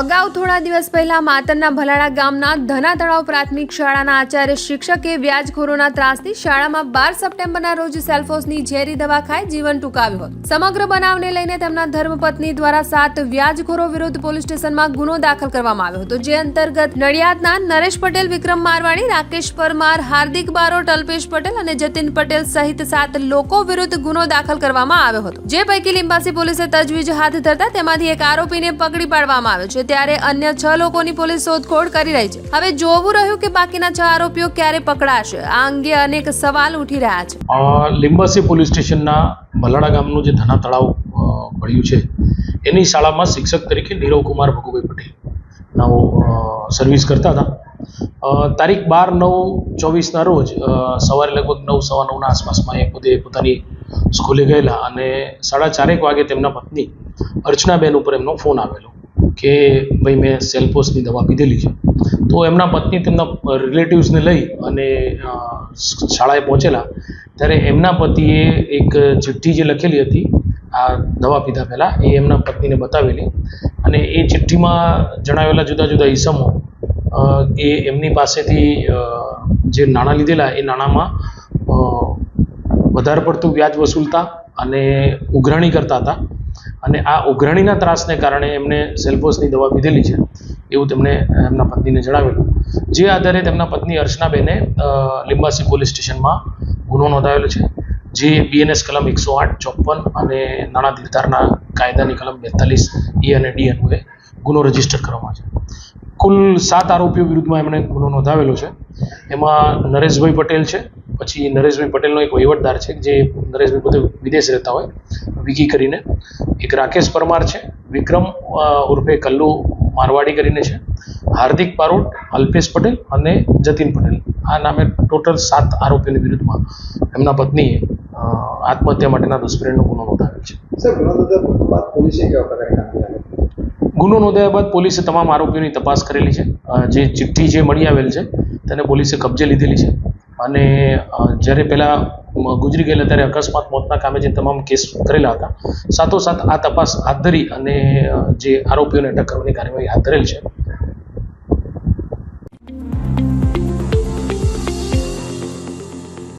અગાઉ થોડા દિવસ પહેલા માતરના ભલાડા ગામના ધના તળાવ પ્રાથમિક શાળાના આચાર્ય શિક્ષકે વ્યાજખોરોના ત્રાસથી શાળામાં બાર સપ્ટેમ્બરના રોજ સેલ્ફોસની ઝેરી દવા ખાઈ જીવન ટૂંકાવ્યું હતું. સમગ્ર બનાવને લઈને તેમના ધર્મપત્ની દ્વારા સાત વ્યાજખોરો વિરુદ્ધ પોલીસ સ્ટેશનમાં ગુનો દાખલ કરવામાં આવ્યો હતો, જે અંતર્ગત નડિયાદના નરેશ પટેલ, વિક્રમ મારવાણી, રાકેશ પરમાર, હાર્દિક બારોટ, અલ્પેશ પટેલ અને જતીન પટેલ સહિત સાત લોકો વિરુદ્ધ ગુનો દાખલ કરવામાં આવ્યો હતો. જે પૈકી લિંબાસી પોલીસે તજવીજ હાથ ધરતા તેમાંથી એક આરોપીને પકડી પાડવામાં આવ્યો છે. ત્યારે અન્ય છ લોકોની પોલીસ શોધખોળ કરી રહી છે. હવે જોવું રહ્યું કે બાકીના છ આરોપીઓ ક્યારે પકડાશે આ અંગે અનેક સવાલ ઉઠી રહ્યા છે. અ, પોલીસ સ્ટેશનના ભલાડા ગામનું જે ધના તળાવ મળ્યું છે એની શાળામાં શિક્ષક તરીકે નીરવ કુમાર ભગુભાઈ પટેલ નાઓ સર્વિસ કરતા હતા. તારીખ બાર નવ ચોવીસના રોજ સવારે લગભગ નવ સવા નવના આસપાસમાં એ પોતે પોતાની સ્કૂલે ગયેલા અને સાડા ચારેક વાગે તેમના પત્ની અર્ચનાબેન ઉપર એમનો ફોન આવેલો. કે ભાઈ મેં સેલ્ફોસની દવા પીધેલી છે. તો એમના પત્ની તેમના રિલેટિવ્સને લઈ અને શાળાએ પહોંચેલા. ત્યારે એમના પતિએ એક ચિઠ્ઠી જે લખેલી હતી, આ દવા પીધા પહેલાં, એ એમના પત્નીને બતાવેલી. અને એ ચિઠ્ઠીમાં જણાવેલા જુદા જુદા ઈસમો એ એમની પાસેથી જે નાણાં લીધેલા, એ નાણાંમાં વધારે પડતું વ્યાજ વસૂલતા અને ઉઘરાણી કરતા હતા. અને આ ઉઘરણીના ત્રાસને કારણે એમને સેલ્ફોસની દવા પીધેલી છે, એવું તેમણે એમના પત્નીને જણાવેલું. જે આધારે તેમના પત્ની અર્ચનાબેને લિંબાસી પોલીસ સ્ટેશનમાં ગુનો નોંધાવેલો છે. જે બીએનએસ કલમ એકસો આઠ ચોપન અને નાણાં ધીરધારના કાયદાની કલમ બેતાલીસ એ અને ડી અન્વયે ગુનો રજિસ્ટર કરવામાં છે. કુલ સાત આરોપીઓ વિરુદ્ધમાં એમણે ગુનો નોંધાવેલો છે. એમાં નરેશભાઈ પટેલ છે પછી નરેશભાઈ પટેલનો એક વહીવટદાર છે જે નરેશભાઈ પોતે વિદેશ રહેતા હોય વિકી કરીને. એક રાકેશ પરમાર છે વિક્રમ ઉર્ફે કલ્લુ મારવાડી કરીને છે હાર્દિક પારોટ અલ્પેશ પટેલ અને જતીન પટેલ. આ નામે ટોટલ સાત આરોપીઓની વિરુદ્ધમાં એમના પત્નીએ આત્મહત્યા માટેના દુષ્પ્રેરણનો ગુનો નોંધાવ્યો છે. ગુનો નોંધાયા બાદ પોલીસે તમામ આરોપીઓની તપાસ કરેલી છે. જે ચિઠ્ઠી જે મળી આવેલ છે તેને પોલીસે કબજે લીધેલી છે. અને જ્યારે પહેલાં ગુજરી ગયેલા ત્યારે અકસ્માત મોતના કામે જે તમામ કેસ કરેલા હતા. સાથોસાથ આ તપાસ હાથ ધરી અને જે આરોપીઓને અટક કરવાની કાર્યવાહી હાથ ધરેલ છે.